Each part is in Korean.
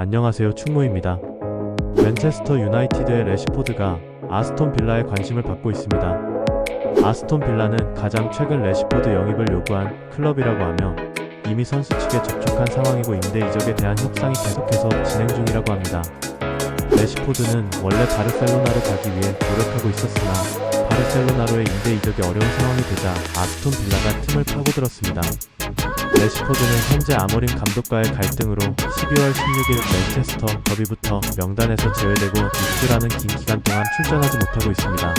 안녕하세요 충무입니다. 맨체스터 유나이티드의 레시포드가 아스톤 빌라에 관심을 받고 있습니다. 아스톤 빌라는 가장 최근 레시포드 영입을 요구한 클럽이라고 하며 이미 선수 측에 접촉한 상황이고 임대 이적에 대한 협상이 계속해서 진행 중이라고 합니다. 레시포드는 원래 바르셀로나로 가기 위해 노력하고 있었으나 바르셀로나로의 임대 이적이 어려운 상황이 되자 아스톤 빌라가 틈을 파고들었습니다. 레시포드는 현재 아모린 감독과의 갈등으로 12월 16일 맨체스터 더비부터 명단에서 제외되고 입주라는 긴 기간 동안 출전하지 못하고 있습니다.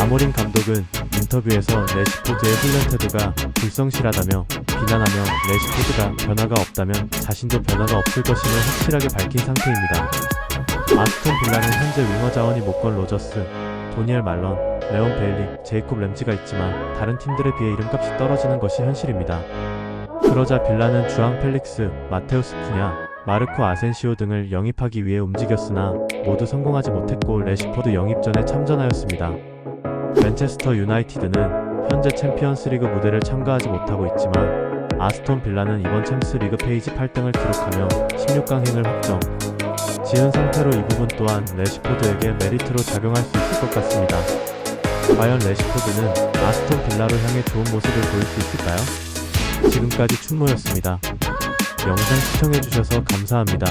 아모린 감독은 인터뷰에서 레시포드의 훈련 태도가 불성실하다며 비난하며 레시포드가 변화가 없다면 자신도 변화가 없을 것임을 확실하게 밝힌 상태입니다. 아스톤 빌라는 현재 윙어 자원이 모건 로저스, 도니엘 말런, 레온 베일리, 제이콥 램지가 있지만 다른 팀들에 비해 이름값이 떨어지는 것이 현실입니다. 그러자 빌라는 주앙 펠릭스, 마테우스 쿠냐, 마르코 아센시오 등을 영입하기 위해 움직였으나 모두 성공하지 못했고 레시포드 영입전에 참전하였습니다. 맨체스터 유나이티드는 현재 챔피언스리그 무대를 참가하지 못하고 있지만 아스톤 빌라는 이번 챔스리그 페이지 8등을 기록하며 16강행을 확정. 지은 상태로 이 부분 또한 레시포드에게 메리트로 작용할 수 있을 것 같습니다. 과연 레시포드는 아스톤 빌라로 향해 좋은 모습을 보일 수 있을까요? 지금까지 충무였습니다. 영상 시청해주셔서 감사합니다.